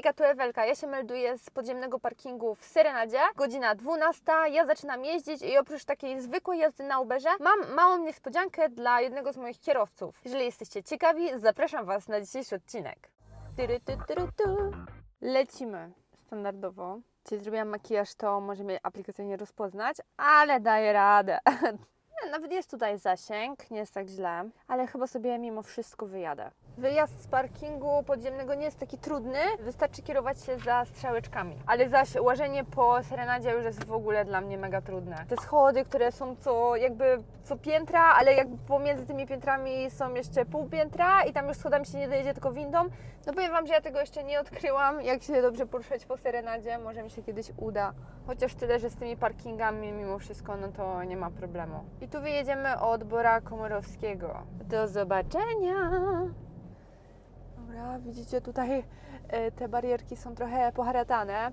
Hejka, tu Ewelka. Ja się melduję z podziemnego parkingu w Serenadzie. Godzina 12. Ja zaczynam jeździć i oprócz takiej zwykłej jazdy na Uberze mam małą niespodziankę dla jednego z moich kierowców. Jeżeli jesteście ciekawi, zapraszam Was na dzisiejszy odcinek. Lecimy standardowo. Dzisiaj zrobiłam makijaż, to może mnie aplikacja nie rozpoznać, ale daję radę. Nawet jest tutaj zasięg, nie jest tak źle, ale chyba sobie mimo wszystko wyjadę. Wyjazd z parkingu podziemnego nie jest taki trudny, wystarczy kierować się za strzałeczkami. Ale zaś łażenie po serenadzie już jest w ogóle dla mnie mega trudne. Te schody, które są co jakby co piętra, ale jakby pomiędzy tymi piętrami są jeszcze pół piętra i tam już schodami się nie dojedzie, tylko windą. No powiem Wam, że ja tego jeszcze nie odkryłam, jak się dobrze poruszać po serenadzie, może mi się kiedyś uda. Chociaż tyle, że z tymi parkingami mimo wszystko, no to nie ma problemu. I tu wyjedziemy od Bora Komorowskiego. Do zobaczenia! Dobra, widzicie tutaj e, te barierki są trochę poharatane.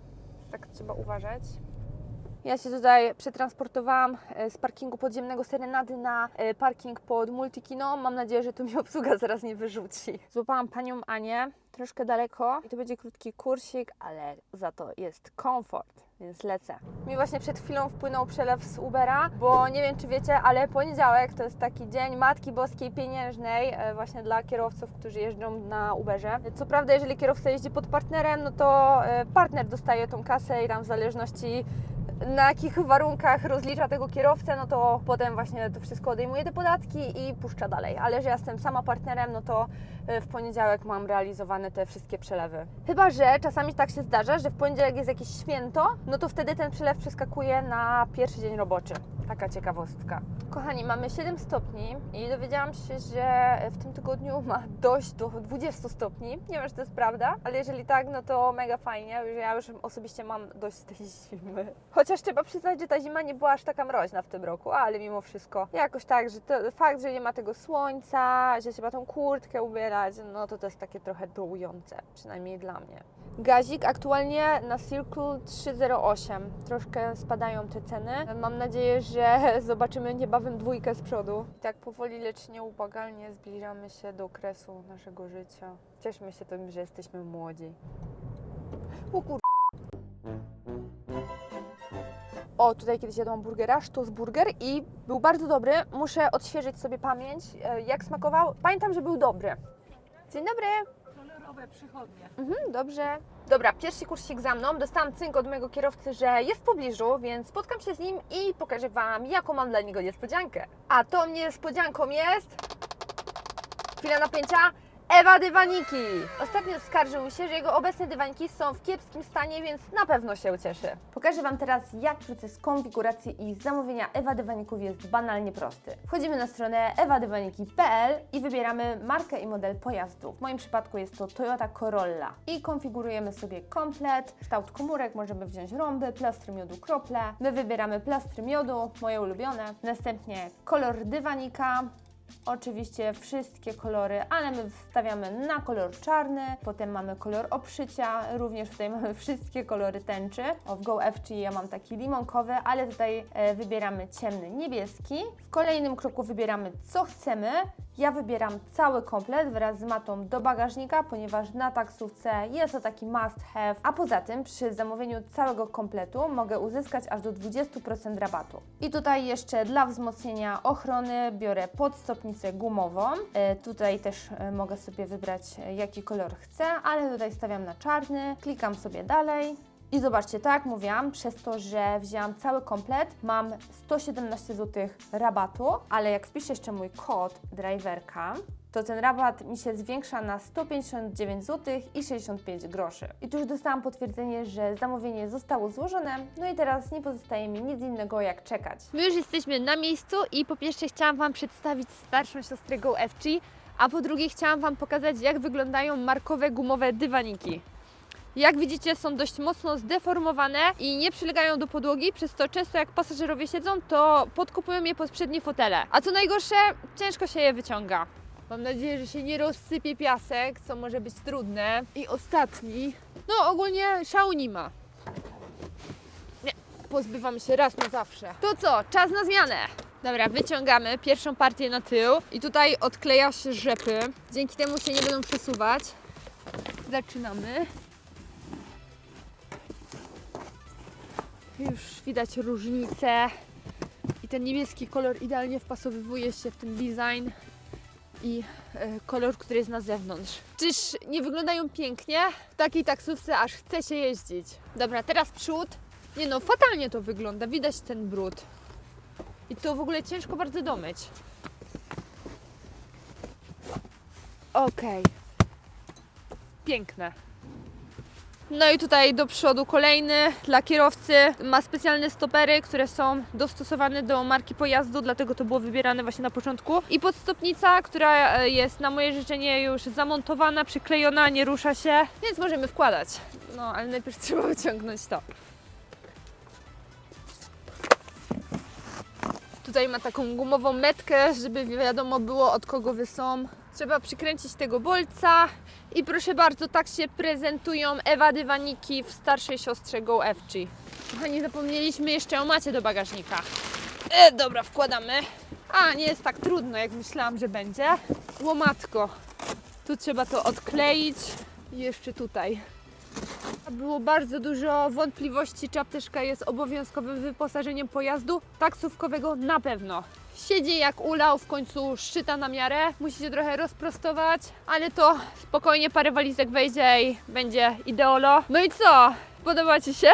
Tak trzeba uważać. Ja się tutaj przetransportowałam e, z parkingu podziemnego Serenady na e, parking pod Multikino. Mam nadzieję, że tu mi obsługa zaraz nie wyrzuci. Złapałam panią Anię, troszkę daleko i to będzie krótki kursik, ale za to jest komfort, więc lecę. Mi właśnie przed chwilą wpłynął przelew z Ubera, bo nie wiem czy wiecie, ale poniedziałek to jest taki dzień Matki Boskiej Pieniężnej e, właśnie dla kierowców, którzy jeżdżą na Uberze. Co prawda, jeżeli kierowca jeździ pod partnerem, no to e, partner dostaje tą kasę i tam w zależności na jakich warunkach rozlicza tego kierowcę, no to potem właśnie to wszystko odejmuje te podatki i puszcza dalej. Ale że ja jestem sama partnerem, no to w poniedziałek mam realizowane te wszystkie przelewy. Chyba, że czasami tak się zdarza, że w poniedziałek jest jakieś święto, no to wtedy ten przelew przeskakuje na pierwszy dzień roboczy. Taka ciekawostka. Kochani, mamy 7 stopni i dowiedziałam się, że w tym tygodniu ma dojść do 20 stopni. Nie wiem, czy to jest prawda, ale jeżeli tak, no to mega fajnie, ja już osobiście mam dość tej zimy. Chociaż trzeba przyznać, że ta zima nie była aż taka mroźna w tym roku, ale mimo wszystko jakoś tak, że fakt, że nie ma tego słońca, że trzeba tą kurtkę ubierać, no to to jest takie trochę dołujące, przynajmniej dla mnie. Gazik aktualnie na Circle 308. Troszkę spadają te ceny. Mam nadzieję, że zobaczymy niebawem dwójkę z przodu. Tak powoli, lecz nieupagalnie zbliżamy się do kresu naszego życia. Cieszmy się tym, że jesteśmy młodzi. O kur... O, tutaj kiedyś jadłam burgera, burger i był bardzo dobry. Muszę odświeżyć sobie pamięć, e, jak smakował. Pamiętam, że był dobry. Dzień dobry. kolorowe przychodnie. Mhm, dobrze. Dobra, pierwszy kursik za mną. Dostałam cynk od mojego kierowcy, że jest w pobliżu, więc spotkam się z nim i pokażę Wam, jaką mam dla niego niespodziankę. A tą niespodzianką jest... Chwila napięcia. Ewa Dywaniki! Ostatnio skarżył się, że jego obecne dywaniki są w kiepskim stanie, więc na pewno się ucieszy. Pokażę Wam teraz, jak proces konfiguracji i zamówienia Ewa Dywaników jest banalnie prosty. Wchodzimy na stronę ewadywaniki.pl i wybieramy markę i model pojazdu. W moim przypadku jest to Toyota Corolla. I konfigurujemy sobie komplet, kształt komórek, możemy wziąć rąby, plastry miodu, krople. My wybieramy plastry miodu, moje ulubione. Następnie kolor dywanika, Oczywiście wszystkie kolory, ale my wstawiamy na kolor czarny, potem mamy kolor obszycia, również tutaj mamy wszystkie kolory tęczy. O, w Go FG ja mam taki limonkowy, ale tutaj e, wybieramy ciemny niebieski. W kolejnym kroku wybieramy co chcemy. Ja wybieram cały komplet wraz z matą do bagażnika, ponieważ na taksówce jest to taki must have, a poza tym przy zamówieniu całego kompletu mogę uzyskać aż do 20% rabatu. I tutaj jeszcze dla wzmocnienia ochrony biorę podstopnicę gumową. E, tutaj też e, mogę sobie wybrać e, jaki kolor chcę, ale tutaj stawiam na czarny, klikam sobie dalej. I zobaczcie, tak jak mówiłam, przez to, że wzięłam cały komplet, mam 117 zł rabatu, ale jak wpiszę jeszcze mój kod driverka, to ten rabat mi się zwiększa na 159 zł i 65 groszy. I tu już dostałam potwierdzenie, że zamówienie zostało złożone, no i teraz nie pozostaje mi nic innego jak czekać. My już jesteśmy na miejscu i po pierwsze chciałam Wam przedstawić starszą siostrę GoFG, a po drugie chciałam Wam pokazać jak wyglądają markowe gumowe dywaniki. Jak widzicie, są dość mocno zdeformowane i nie przylegają do podłogi, przez to często jak pasażerowie siedzą, to podkupują je pod przednie fotele. A co najgorsze, ciężko się je wyciąga. Mam nadzieję, że się nie rozsypie piasek, co może być trudne. I ostatni, no ogólnie szału nie ma. Nie, pozbywamy się raz na zawsze. To co, czas na zmianę. Dobra, wyciągamy pierwszą partię na tył i tutaj odkleja się rzepy. Dzięki temu się nie będą przesuwać. Zaczynamy. Już widać różnicę i ten niebieski kolor idealnie wpasowywuje się w ten design i e, kolor, który jest na zewnątrz. Czyż nie wyglądają pięknie? W takiej taksówce aż chce się jeździć. Dobra, teraz przód. Nie no, fatalnie to wygląda, widać ten brud. I to w ogóle ciężko bardzo domyć. Okej. Piękne. No i tutaj do przodu kolejny dla kierowcy. Ma specjalne stopery, które są dostosowane do marki pojazdu, dlatego to było wybierane właśnie na początku. I podstopnica, która e, jest na moje życzenie już zamontowana, przyklejona, nie rusza się, więc możemy wkładać. No, ale najpierw trzeba wyciągnąć to. Tutaj ma taką gumową metkę, żeby wiadomo było od kogo wy są. Trzeba przykręcić tego bolca i proszę bardzo, tak się prezentują Ewa Dywaniki w starszej siostrze Go FG. Kochani, zapomnieliśmy jeszcze o macie do bagażnika. E, dobra, wkładamy. A, nie jest tak trudno, jak myślałam, że będzie. Łomatko. Tu trzeba to odkleić. I jeszcze tutaj. Było bardzo dużo wątpliwości, czy apteczka jest obowiązkowym wyposażeniem pojazdu. Taksówkowego na pewno. Siedzi jak ulał, w końcu szczyta na miarę. Musi się trochę rozprostować, ale to spokojnie parę walizek wejdzie i będzie ideolo. No i co? Podoba Ci się?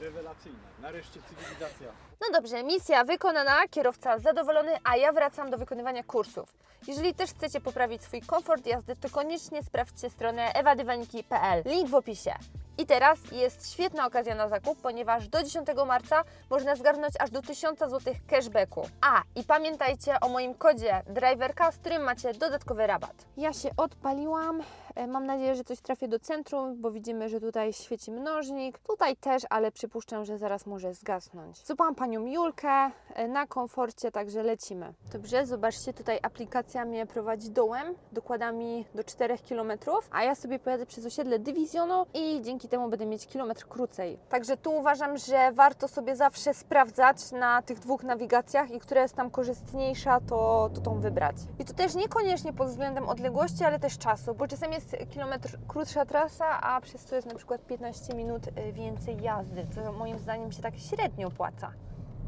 Rewelacyjne. Nareszcie cywilizacja. No dobrze, misja wykonana, kierowca zadowolony, a ja wracam do wykonywania kursów. Jeżeli też chcecie poprawić swój komfort jazdy, to koniecznie sprawdźcie stronę ewadywaniki.pl. Link w opisie. I teraz jest świetna okazja na zakup, ponieważ do 10 marca można zgarnąć aż do 1000 zł cashbacku. A, i pamiętajcie o moim kodzie DRIVERKA, z którym macie dodatkowy rabat. Ja się odpaliłam. E, Mam nadzieję, że coś trafię do centrum, bo widzimy, że tutaj świeci mnożnik. Tutaj też, ale przypuszczam, że zaraz może zgasnąć. Zupałam panią Julkę e, na komforcie, także lecimy. Dobrze, zobaczcie, tutaj aplikacja mnie prowadzi dołem, dokłada mi do 4 km, a ja sobie pojadę przez osiedle Dywizjonu i dzięki temu będę mieć kilometr krócej. Także tu uważam, że warto sobie zawsze sprawdzać na tych dwóch nawigacjach i która jest tam korzystniejsza, to, to tą wybrać. I to też niekoniecznie pod względem odległości, ale też czasu, bo czasem jest kilometr krótsza trasa, a przez to jest na przykład 15 minut y, więcej jazdy, co moim zdaniem się tak średnio opłaca.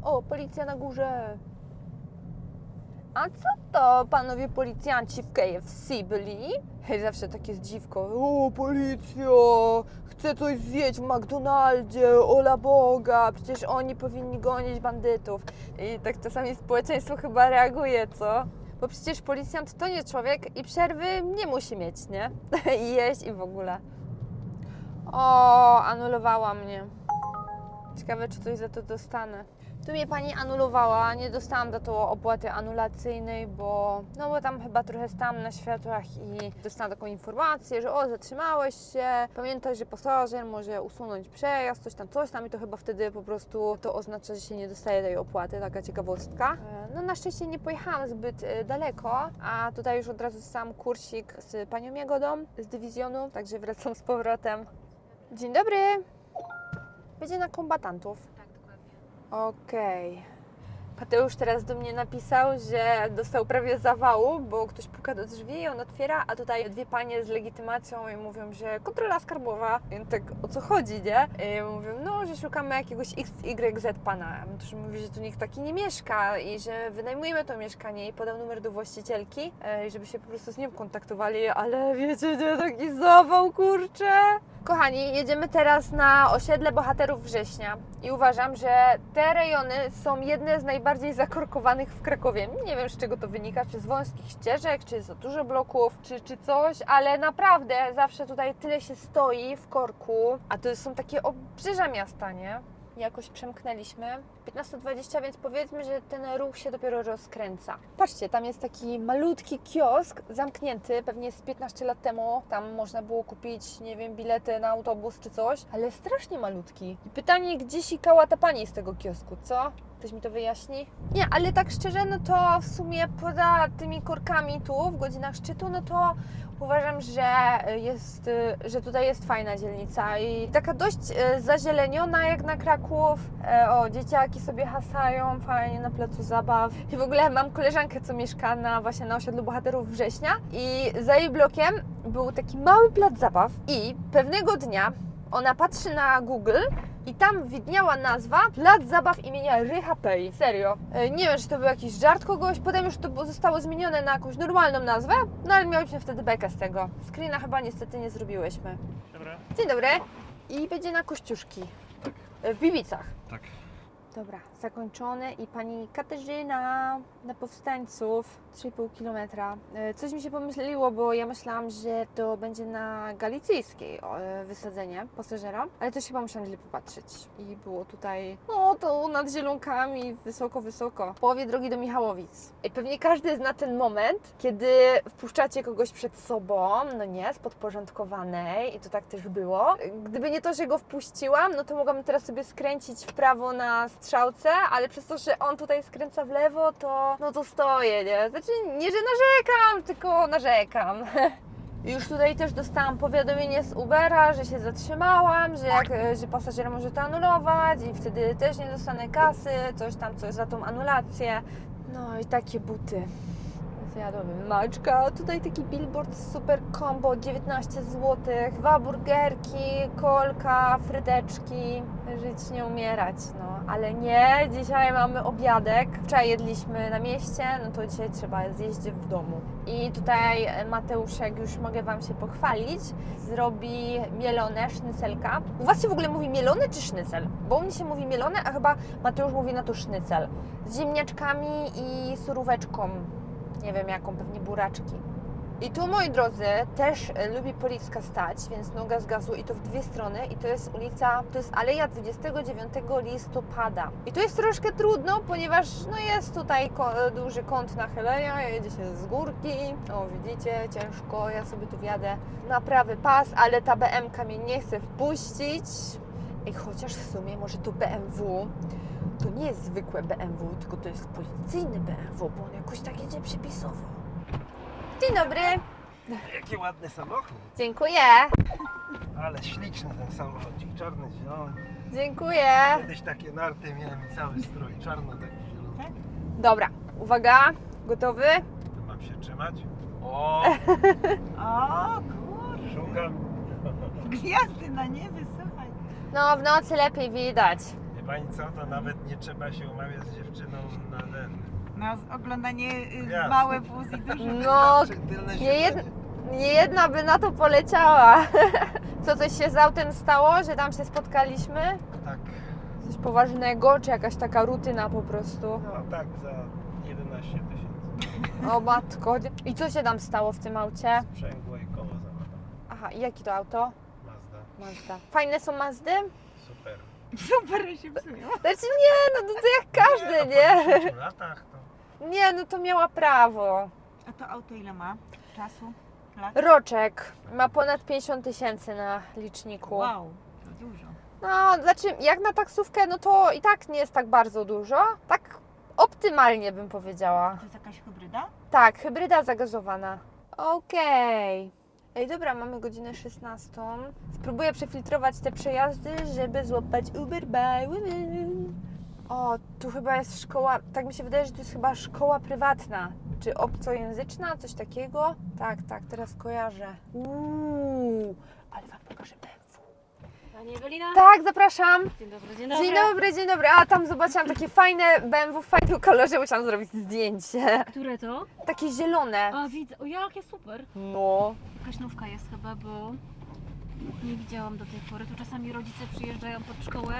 O, policja na górze. A co to panowie policjanci w KFC byli? Hej, zawsze takie zdziwko. O, policja! Chcę coś zjeść w McDonaldzie, ola Boga! Przecież oni powinni gonić bandytów. I tak czasami społeczeństwo chyba reaguje, co? Bo przecież policjant to nie człowiek i przerwy nie musi mieć, nie? I jeść i w ogóle. O, anulowała mnie. Ciekawe, czy coś za to dostanę. Tu mnie pani anulowała, nie dostałam za to opłaty anulacyjnej, bo no bo tam chyba trochę stałam na światłach i dostałam taką informację, że o, zatrzymałeś się, pamiętaj, że pasażer może usunąć przejazd, coś tam, coś tam i to chyba wtedy po prostu to oznacza, że się nie dostaje tej opłaty, taka ciekawostka. E, No na szczęście nie pojechałam zbyt e, daleko, a tutaj już od razu sam kursik z panią Jagodą z dywizjonu, także wracam z powrotem. Dzień dobry! Będzie na kombatantów. Okej. Mateusz teraz do mnie napisał, że dostał prawie zawału, bo ktoś puka do drzwi i on otwiera, a tutaj dwie panie z legitymacją i mówią, że kontrola skarbowa. I tak o co chodzi, nie? I mówią, no, że szukamy jakiegoś XYZ pana. Mateusz mówi, że tu nikt taki nie mieszka i że wynajmujemy to mieszkanie i podał numer do właścicielki, e, żeby się po prostu z nią kontaktowali, ale wiecie, nie, taki zawał, kurczę. Kochani, jedziemy teraz na osiedle bohaterów września i uważam, że te rejony są jedne z najbardziej zakorkowanych w Krakowie. Nie wiem z czego to wynika, czy z wąskich ścieżek, czy za dużo bloków, czy, czy coś, ale naprawdę zawsze tutaj tyle się stoi w korku, a to są takie obrzeża miasta, nie? Jakoś przemknęliśmy. 15.20, więc powiedzmy, że ten ruch się dopiero rozkręca. Patrzcie, tam jest taki malutki kiosk, zamknięty, pewnie z 15 lat temu. Tam można było kupić, nie wiem, bilety na autobus czy coś, ale strasznie malutki. I pytanie, gdzie sikała ta pani z tego kiosku, co? Ktoś mi to wyjaśni? Nie, ale tak szczerze, no to w sumie poza tymi korkami tu w godzinach szczytu, no to uważam, że jest, że tutaj jest fajna dzielnica i taka dość e, zazieleniona jak na Kraków. E, O, dzieciaki sobie hasają fajnie na placu zabaw. I w ogóle mam koleżankę, co mieszka na, właśnie na osiedlu bohaterów września i za jej blokiem był taki mały plac zabaw i pewnego dnia ona patrzy na Google i tam widniała nazwa Plac Zabaw imienia Rycha Pei. Serio. E, Nie wiem, czy to był jakiś żart kogoś, potem już to zostało zmienione na jakąś normalną nazwę, no ale miałyśmy wtedy bekę z tego. Screena chyba niestety nie zrobiłyśmy. Dobra. Dzień dobry. I będzie na Kościuszki. E, W Bibicach. Tak. Dobra, zakończone i pani Katarzyna na powstańców 3,5 km. E, Coś mi się pomyśliło, bo ja myślałam, że to będzie na galicyjskiej e, wysadzenie pasażera, ale też chyba musiałam źle popatrzeć. I było tutaj, no to nad zielonkami, wysoko, wysoko, w połowie drogi do Michałowic. I pewnie każdy zna ten moment, kiedy wpuszczacie kogoś przed sobą, no nie, z podporządkowanej i to tak też było. Gdyby nie to, że go wpuściłam, no to mogłam teraz sobie skręcić w prawo na strzałce, ale przez to, że on tutaj skręca w lewo, to no to stoję, nie? Znaczy nie, że narzekam, tylko narzekam. Już tutaj też dostałam powiadomienie z Ubera, że się zatrzymałam, że, jak, e, że pasażer może to anulować i wtedy też nie dostanę kasy, coś tam, coś za tą anulację. No i takie buty. Zjadłabym maczka. Tutaj taki billboard super combo 19 zł. Dwa burgerki, kolka, fryteczki. Żyć nie umierać, no. Ale nie, dzisiaj mamy obiadek. Wczoraj jedliśmy na mieście, no to dzisiaj trzeba zjeść w domu. I tutaj Mateuszek, już mogę Wam się pochwalić, zrobi mielone sznycelka. U Was się w ogóle mówi mielone czy sznycel? Bo u mnie się mówi mielone, a chyba Mateusz mówi na to sznycel. Z ziemniaczkami i suróweczką nie wiem jaką, pewnie buraczki. I tu, moi drodzy, też e, lubi Policka stać, więc noga z gazu i to w dwie strony i to jest ulica, to jest Aleja 29 listopada. I to jest troszkę trudno, ponieważ no jest tutaj ko- e, duży kąt nachylenia, jedzie się z górki, o widzicie, ciężko, ja sobie tu wjadę na prawy pas, ale ta BMK mnie nie chce wpuścić. I chociaż w sumie może to BMW, to nie jest zwykłe BMW, tylko to jest policyjny BMW, bo on jakoś tak jedzie przepisowo. Dzień dobry. Jaki ładny samochód. Dziękuję. Ale śliczny ten samochodzik, czarny, zielony. Dziękuję. Kiedyś takie narty miałem i cały strój, czarno taki zielony. Dobra, uwaga, gotowy? Tu mam się trzymać. O, O kur... szukam. Gwiazdy na niebie, słuchaj. No, w nocy lepiej widać. Wie pani co, to nawet nie trzeba się umawiać z dziewczyną na ten. Na z- oglądanie y, Gwiazd. małe wóz i duży No, Wystarczy tylne nie jed- siedzenie. nie jedna by na to poleciała. Co, coś się z autem stało, że tam się spotkaliśmy? Tak, Coś poważnego, czy jakaś taka rutyna po prostu? no tak, za 11 tysięcy. O matko. I co się tam stało w tym aucie? Sprzęgło i koło załadane. Aha, i jakie to auto? Mazda, Mazda. Fajne są Mazdy? Super. Się psują. Znaczy nie, no to, to jak każdy, nie? W 10 latach to Nie, no to miała prawo. A to auto ile ma czasu? Lat? Roczek ma ponad 50 tysięcy na liczniku. Wow, to dużo. No, znaczy jak na taksówkę, no to i tak nie jest tak bardzo dużo. Tak optymalnie bym powiedziała. To jest jakaś hybryda? Tak, hybryda zagazowana. Okej. Ej, dobra, mamy godzinę 16. Spróbuję przefiltrować te przejazdy, żeby złapać Uber by Women. O, tu chyba jest szkoła, tak mi się wydaje, że to jest chyba szkoła prywatna. Czy obcojęzyczna, coś takiego? Tak, tak, teraz kojarzę. Uuu, ale Wam pokażę BMW. Pani Ewelina? Tak, zapraszam. Dzień dobry, dzień dobry. Dzień dobry, dzień dobry. A tam zobaczyłam takie fajne BMW w fajnym kolorze, musiałam zrobić zdjęcie. Które to? Takie zielone. A widzę, o jakie super. No. Jakaś nówka jest chyba, bo nie widziałam do tej pory. Tu czasami rodzice przyjeżdżają pod szkołę,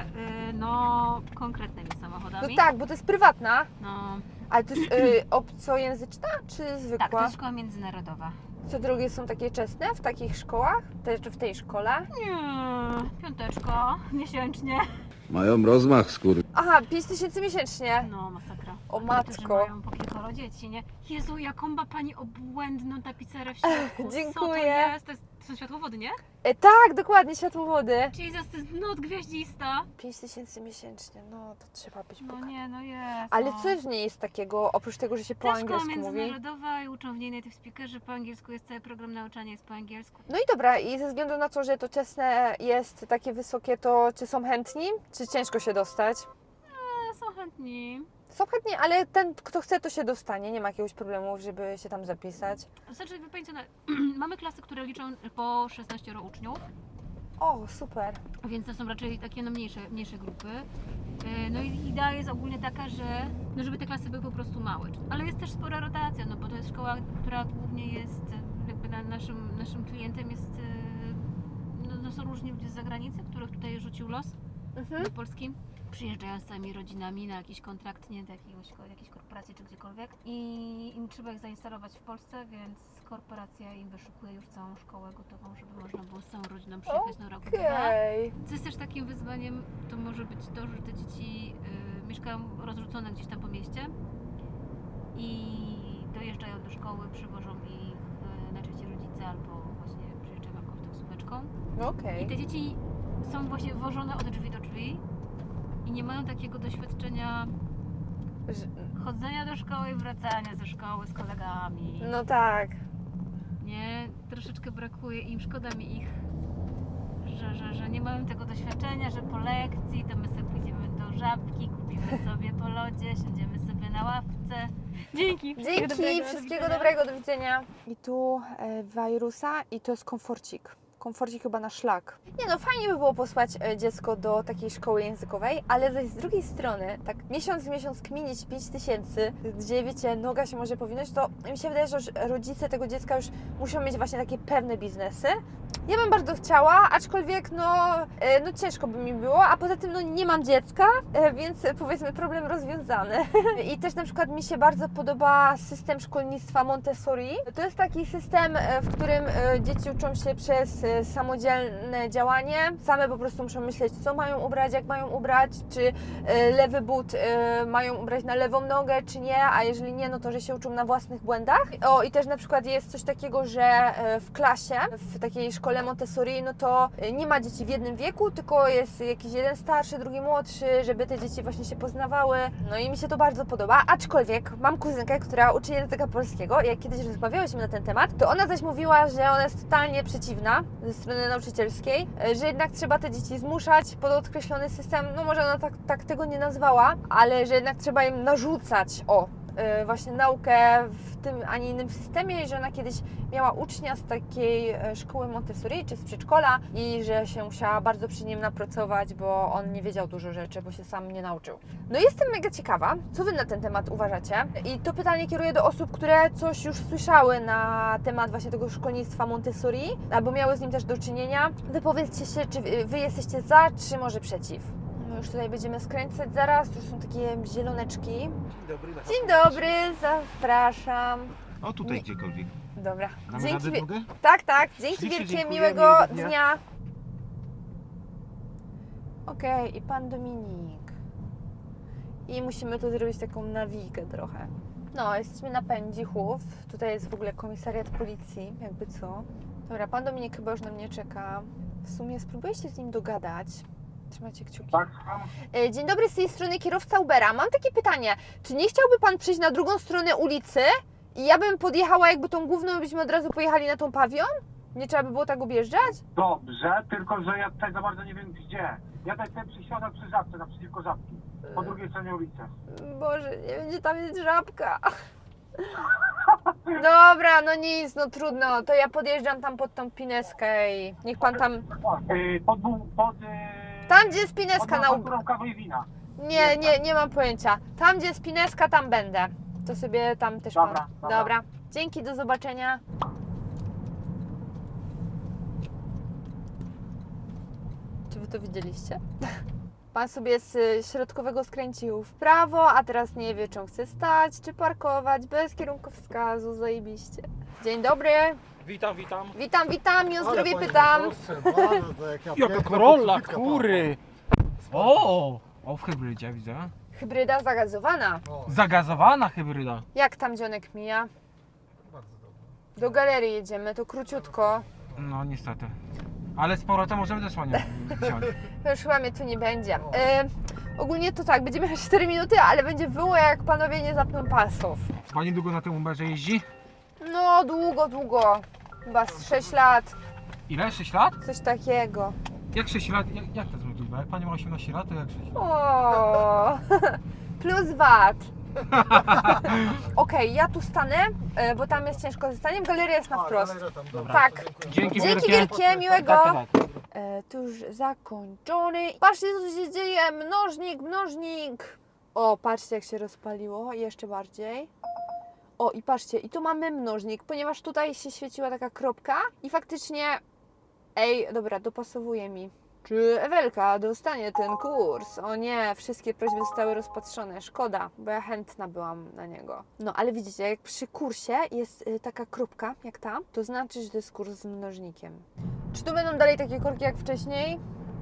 yy, no konkretnymi No samochodami. tak, bo to jest prywatna. No, Ale to jest y, obcojęzyczna czy zwykła? tak, to jest szkoła międzynarodowa. Co drugie są takie czesne w takich szkołach? Też w tej szkole? Nie, piąteczko, miesięcznie. Mają rozmach skóry. Aha, 5 tysięcy miesięcznie. No, masakra. O niektórzy matko. mają po kilkoro dzieci, nie? Jezu, jaką ma Pani obłędną tapicerę w środku. Co Dziękuję. to jest? To, jest, to są światłowody, nie? E, tak, dokładnie, światłowody. Jesus, to jest not gwiaździsta. 5 tysięcy miesięcznie, no to trzeba być No nie, no jest. Ale no. co w niej jest takiego, oprócz tego, że się po szkoła angielsku mówi? międzynarodowa i uczą w niej native speakerzy po angielsku, jest cały program nauczania jest po angielsku. No i dobra, i ze względu na to, że to czesne jest takie wysokie, to czy są chętni? Czy ciężko się dostać? E, są chętni. Są chętni, ale ten, kto chce, to się dostanie. Nie ma jakiegoś problemu, żeby się tam zapisać. Znaczy, wie Pani co, na- mamy klasy, które liczą po 16 uczniów. O, super. Więc to są raczej takie no, mniejsze, mniejsze grupy. E, No i idea jest ogólnie taka, że no żeby te klasy były po prostu małe. Ale jest też spora rotacja, no bo to jest szkoła, która głównie jest e, jakby na naszym, naszym klientem jest e, no, no są różni ludzie z zagranicy, których tutaj rzucił los Mhm. do Polski. Przyjeżdżają z całymi rodzinami na jakiś kontrakt, nie do jakiegoś, jakiejś korporacji czy gdziekolwiek i im trzeba ich zainstalować w Polsce, więc korporacja im wyszukuje już całą szkołę gotową, żeby można było z całą rodziną przyjechać na rok. dwa. Co jest też takim wyzwaniem, to może być to, że te dzieci y, mieszkają rozrzucone gdzieś tam po mieście i dojeżdżają do szkoły, przywożą ich y, najczęściej rodzice albo właśnie przyjeżdżają jakąś taksóweczką. Okej. I te dzieci są właśnie wożone od drzwi do drzwi i nie mają takiego doświadczenia chodzenia do szkoły i wracania ze szkoły z kolegami. No tak. Nie, troszeczkę brakuje im, szkoda mi ich, że, że, że nie mają tego doświadczenia, że po lekcji to my sobie pójdziemy do żabki, kupimy sobie po lodzie, siądziemy sobie na ławce. Dzięki! Dzięki, wszystkiego dobrego, do widzenia. I tu e, Wajrusa i to jest komforcik. Komforcik chyba na szlak. Nie no, fajnie by było posłać e, dziecko do takiej szkoły językowej, ale z drugiej strony, tak miesiąc w miesiąc kminić 5 tysięcy, gdzie wiecie, noga się może powinąć, to mi się wydaje, że rodzice tego dziecka już muszą mieć właśnie takie pewne biznesy. Ja bym bardzo chciała, aczkolwiek no, e, no ciężko by mi było, a poza tym no nie mam dziecka, e, więc e, powiedzmy problem rozwiązany. I też na przykład mi się bardzo podoba system szkolnictwa Montessori. To jest taki system, w którym dzieci uczą się przez samodzielne działanie. Same po prostu muszą myśleć, co mają ubrać, jak mają ubrać, czy lewy but mają ubrać na lewą nogę, czy nie, a jeżeli nie, no to że się uczą na własnych błędach. O, i też na przykład jest coś takiego, że w klasie, w takiej szkole Montessori, no to e, nie ma dzieci w jednym wieku, tylko jest jakiś jeden starszy, drugi młodszy, żeby te dzieci właśnie się poznawały. No i mi się to bardzo podoba, aczkolwiek mam kuzynkę, która uczy języka polskiego. Jak kiedyś rozmawiałyśmy na ten temat, to ona zaś mówiła, że ona jest totalnie przeciwna ze strony nauczycielskiej, e, że jednak trzeba te dzieci zmuszać pod określony system, no może ona tak, tak tego nie nazwała, ale że jednak trzeba im narzucać, o, właśnie naukę w tym, a nie innym systemie że ona kiedyś miała ucznia z takiej e, szkoły Montessori czy z przedszkola i że się musiała bardzo przy nim napracować, bo on nie wiedział dużo rzeczy, bo się sam nie nauczył. No jestem mega ciekawa, co Wy na ten temat uważacie? I to pytanie kieruję do osób, które coś już słyszały na temat właśnie tego szkolnictwa Montessori, albo miały z nim też do czynienia. Wypowiedzcie się, czy Wy jesteście za, czy może przeciw. Już tutaj będziemy skręcać zaraz, tu są takie zieloneczki. Dzień dobry. na Dzień dobry, zapraszam. O tutaj Nie. gdziekolwiek. Dobra, Damy dzięki. radę drogę? Tak, tak, dzięki Ślicznie wielkie, miłego miłego dnia. dnia. Okej, i pan Dominik. I musimy tu zrobić taką nawikę trochę. No, jesteśmy na Pędzichów. Tutaj jest w ogóle komisariat policji, jakby co. Dobra, pan Dominik chyba już na mnie czeka. W sumie spróbuję się z nim dogadać. Trzymajcie kciuki. Tak, E, Dzień dobry, z tej strony kierowca Ubera. Mam takie pytanie. Czy nie chciałby Pan przyjść na drugą stronę ulicy i ja bym podjechała jakby tą główną, byśmy od razu pojechali na tą pawion? Nie trzeba by było tak objeżdżać? dobrze, tylko że ja tutaj za bardzo nie wiem gdzie. Ja tutaj chcę przysiadać przy żabce, naprzeciwko żabki, po drugiej stronie ulicy. Boże, nie będzie tam jest żabka. Dobra, no nic, no trudno. To ja podjeżdżam tam pod tą pineskę i niech Pan tam... Yy, pod, bu- pod, Tam, gdzie jest pineska na... kawy i wina. Nie, nie, nie mam pojęcia. Tam, gdzie jest pineska, tam będę. To sobie tam też Dobra, pan... dobra. Dobra. Dzięki, do zobaczenia. Czy wy to widzieliście? Pan sobie z środkowego skręcił w prawo, a teraz nie wie, czy on chce stać, czy parkować, bez kierunkowskazu, zajebiście. Dzień dobry, Witam, witam. witam, witam i o zdrowie pytam. Jaka Corolla, kury! O! O, w hybrydzie widzę. Hybryda zagazowana. Zagazowana hybryda. Jak tam dzionek mija? Do galerii jedziemy, to króciutko. No niestety. Ale z powrotem możemy też panią wziąć. To już chyba mnie tu nie będzie. E, ogólnie to tak, będziemy jechać 4 minuty, ale będzie wyło, jak panowie nie zapną pasów. Pani długo na tym Uberze jeździ? No, długo, długo. Chyba z 6 lat, Ile? 6 lat? coś takiego. Jak 6 lat? Jak, jak to jest możliwe? Jak pani ma 18 lat, to jak 6 lat? O, plus VAT. Okej, ja tu stanę, e, bo tam jest ciężko ze staniem. Galeria jest na wprost. Tak. Dzięki, Dzięki wielkie, miłego. Tak, tak, tak. E, tu już zakończony. Patrzcie, co się dzieje! Mnożnik, mnożnik! O, patrzcie, jak się rozpaliło. Jeszcze bardziej. O, i patrzcie, i tu mamy mnożnik, ponieważ tutaj się świeciła taka kropka i faktycznie... Ej, dobra, dopasowuje mi. Czy Ewelka dostanie ten kurs? O nie, wszystkie prośby zostały rozpatrzone. Szkoda, bo ja chętna byłam na niego. No, ale widzicie, jak przy kursie jest y, taka kropka, jak ta, to znaczy, że to jest kurs z mnożnikiem. Czy tu będą dalej takie korki jak wcześniej?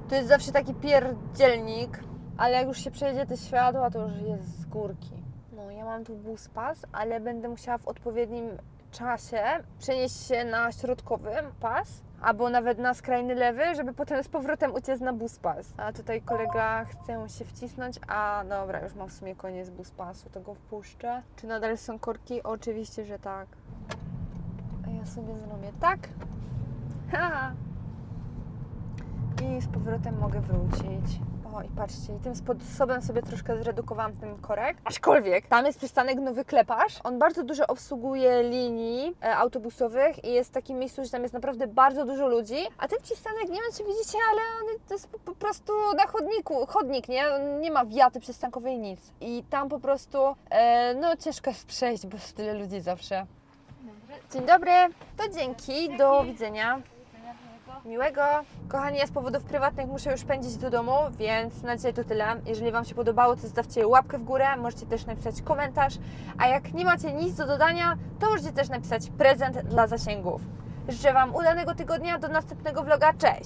To jest zawsze taki pierdzielnik, ale jak już się przejdzie te światła, to już jest z górki. No, ja mam tu bus pas, ale będę musiała w odpowiednim czasie przenieść się na środkowy pas, albo nawet na skrajny lewy, żeby potem z powrotem uciec na bus pas. A tutaj kolega chce się wcisnąć, a dobra, już mam w sumie koniec bus pasu, to go wpuszczę. Czy nadal są korki? Oczywiście, że tak. A ja sobie zrobię tak. Haha. I z powrotem mogę wrócić. O, i patrzcie, i tym sposobem sobie troszkę zredukowałam ten korek. Aczkolwiek, tam jest przystanek Nowy Kleparz. On bardzo dużo obsługuje linii e, autobusowych i jest w takim miejscu, że tam jest naprawdę bardzo dużo ludzi. A ten przystanek, nie wiem czy widzicie, ale on to jest po, prostu na chodniku, chodnik, nie? Nie ma wiaty przystankowej, nic. I tam po prostu, e, no ciężko jest przejść, bo jest tyle ludzi zawsze. Dzień dobry, to dzięki, do widzenia. Miłego. Kochani, ja z powodów prywatnych muszę już pędzić do domu, więc na dzisiaj to tyle. Jeżeli Wam się podobało, to zostawcie łapkę w górę, możecie też napisać komentarz, a jak nie macie nic do dodania, to możecie też napisać prezent dla zasięgów. Życzę Wam udanego tygodnia, do następnego vloga, cześć!